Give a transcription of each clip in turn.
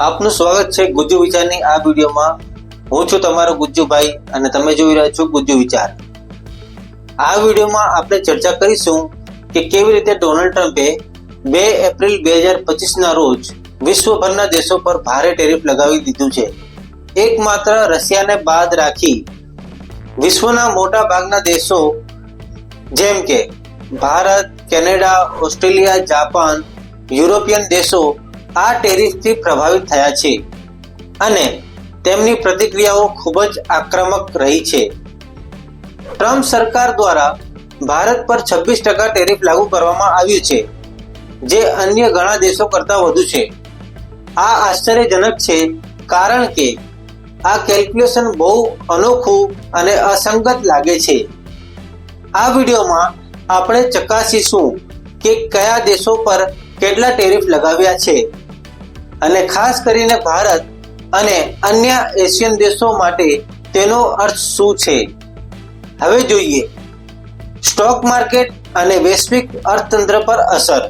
આપનું સ્વાગત છે ગુજ્જુ વિચારની આ વિડીયોમાં. હું છું તમારો ગુજ્જુભાઈ અને તમે જોઈ રહ્યા છો ગુજ્જુ વિચાર. આ વિડીયોમાં આપણે ચર્ચા કરીશું કે કેવી રીતે ડોનાલ્ડ ટ્રમ્પે બે એપ્રિલ બે હજાર પચીસના રોજ વિશ્વભરના દેશો પર ભારે ટેરિફ લગાવી દીધું છે. એકમાત્ર રશિયાને બાદ રાખી વિશ્વના મોટા ભાગના દેશો જેમ કે Bharat, Canada, Australia, Japan, European દેશો આ ટેરિફથી પ્રભાવિત થયા છે અને તેમની પ્રતિક્રિયાઓ ખૂબ જ આક્રમક રહી છે. ટ્રમ્પ સરકાર દ્વારા ભારત પર છવ્વીસ ટકા ટેરિફ લાગુ કરવામાં આવ્યું છે, જે અન્ય ઘણા દેશો કરતાં વધુ છે. આ આશ્ચર્યજનક છે કારણ કે આ કેલ્ક્યુલેશન બહુ અનોખું અને અસંગત લાગે છે. આ વિડીયોમાં આપણે ચકાસીશું કે કયા દેશો પર કેટલા ટેરિફ લગાવ્યા છે. અને ખાસ કરીને ભારત અને અન્ય એશિયન દેશો માટે તેનો અર્થ શું છે? હવે જોઈએ. સ્ટોક માર્કેટ અને વૈશ્વિક અર્થતંત્ર પર અસર.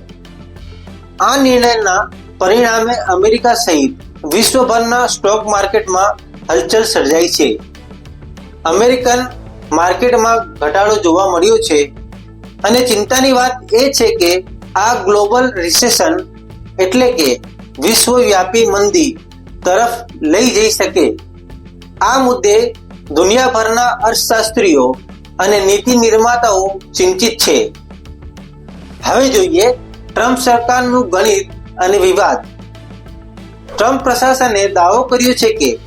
આ નિર્ણયના પરિણામે અમેરિકા સહિત વિશ્વભરના સ્ટોક માર્કેટમાં હલચલ સર્જાઈ છે. અમેરિકન માર્કેટમાં ઘટાડો જોવા મળ્યો છે અને ચિંતાની વાત એ છે કે આ ગ્લોબલ રિસેશન એટલે કે વિશ્વવ્યાપી મંદી તરફ લઈ જઈ શકે. આ મુદ્દે દુનિયાભરના અર્થશાસ્ત્રીઓ અને નીતિ નિર્માતાઓ ચિંતિત છે. હવે જોઈએ ટ્રમ્પ સરકારનું ગણિત અને વિવાદ. ટ્રમ્પ પ્રશાસને દાવો કર્યો છે કે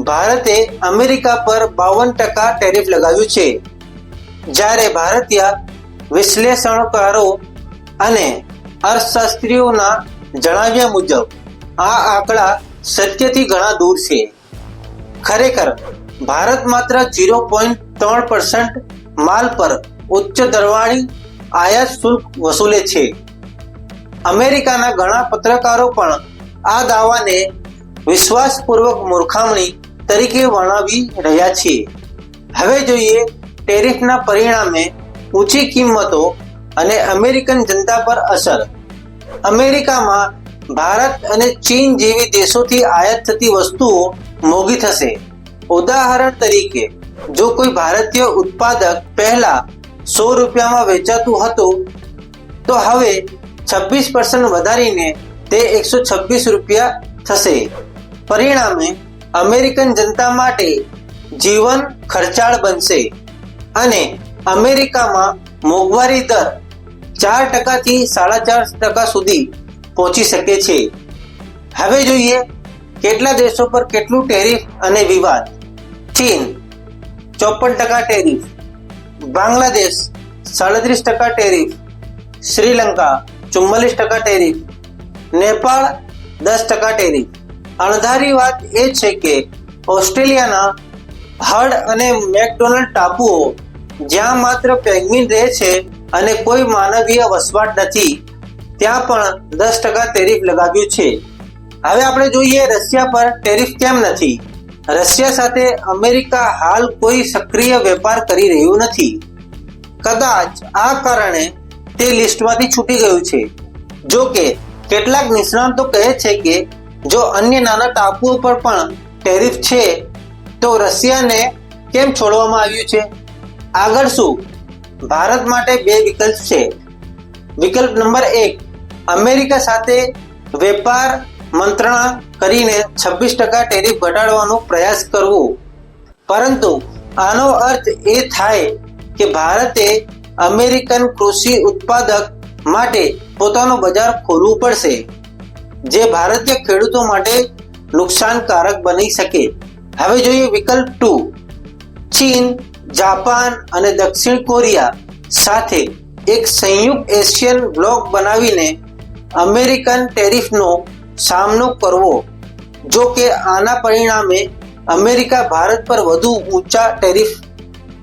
ભારતે અમેરિકા પર બાવન ટકા ટેરિફ લગાવ્યું છે. જ્યારે ભારતીય વિશ્લેષણકારો અને અર્થશાસ્ત્રીઓના જણાવ્યા મુજબ, આ આંકડા સત્યથી ઘણા દૂર છે. ખરેખર, ભારત માત્ર ઝીરો પોઈન્ટ ત્રણ પર્સન્ટ માલ પર ઉચ્ચ દરવાળી આયાત શુલ્ક વસૂલે છે. અમેરિકાના ઘણા પત્રકારો પણ આ દાવાને વિશ્વાસપૂર્વક મૂર્ખામણી તરીકે વર્ણવી રહ્યા છે. હવે જોઈએ ટેરિફના પરિણામે ઊંચી કિંમતો અને અમેરિકન જનતા પર અસર. અમેરિકામાં ભારત અને ચીન જેવી દેશોથી આયાત થતી વસ્તુઓ મોંઘી થશે. ઉદાહરણ તરીકે, જો કોઈ ભારતીય ઉત્પાદક પહેલા સો રૂપિયામાં વેચાતું હતું, તો હવે છવ્વીસ પર્સન્ટ વધારીને તે એકસો છવ્વીસ રૂપિયા થશે. પરિણામે, અમેરિકન જનતા માટે જીવન ખર્ચાળ બનશે અને અમેરિકામાં મોંઘવારી દર ચાર ટકાથી સાડા ચાર ટકા સુધી પહોંચી શકે છે. હવે જોઈએ કેટલા દેશો પર કેટલું ટેરિફ અને વિવાદ. ચીન, ચોપન ટકા ટેરિફ. બાંગ્લાદેશ, સાડત્રીસ ટકા ટેરિફ. શ્રીલંકા, ચુમ્માલીસ ટકા ટેરિફ. નેપાળ, દસ ટકા ટેરિફ. અણધારી વાત એ છે કે ઓસ્ટ્રેલિયાના હર્ડ અને મેકડોનલ્ડ ટાપુઓ જ્યાં માત્ર પેંગ્વિન રહે છે અને કોઈ માનવીય વસવાટ નથી, ત્યાં પણ દસ ટકા ટેરિફ લગાવ્યું છે. હવે આપણે જોઈએ રશિયા પર ટેરિફ કેમ નથી? રશિયા સાથે અમેરિકા હાલ કોઈ સક્રિય વેપાર કરી રહ્યું નથી. કદાચ આ કારણે તે લિસ્ટમાંથી છૂટી ગયું છે. જો કે, કેટલાક નિષ્ણાંતો કહે છે કે, જો અન્ય નાના ટાપુઓ પર પણ ટેરિફ છે, તો રશિયાને કેમ છોડવામાં આવ્યું છે? આગળ શું? ભારત માટે બે વિકલ્પ છે. વિકલ્પ નંબર એક, અમેરિકા સાથે વેપાર મંત્રણા કરીને છવ્વીસ ટકા ટેરિફ ઘટાડવાનો પ્રયાસ કરવો. પરંતુ આનો અર્થ એ થાય કે ભારતે અમેરિકન કૃષિ ઉત્પાદક માટે પોતાનું બજાર ખોલવું પડશે, જે ભારતીય ખેડૂતો માટે નુકસાનકારક બની શકે. હવે જોઈએ વિકલ્પ ટુ, ચીન જાપાન અને દક્ષિણ કોરિયા સાથે એક સંયુક્ત એશિયન બ્લોક બનાવીને અમેરિકન ટેરિફનો સામનો કરવો, જો કે આના પરિણામે અમેરિકા ભારત પર વધુ ઊંચા ટેરિફ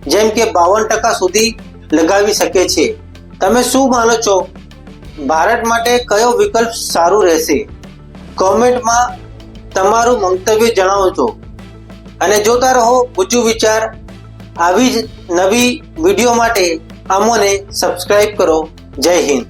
જેમ કે બાવન ટકા સુધી લગાવી શકે છે. તમે શું માનો છો? ભારત માટે કયો વિકલ્પ સારું રહેશે? કોમેન્ટમાં તમારું મંતવ્ય જણાવો છો અને જોતા રહો, ગુજુ વિચાર આવી જ નવી વીડિયો માટે અમોને સબસ્ક્રાઇબ કરો. જય હિન્દ.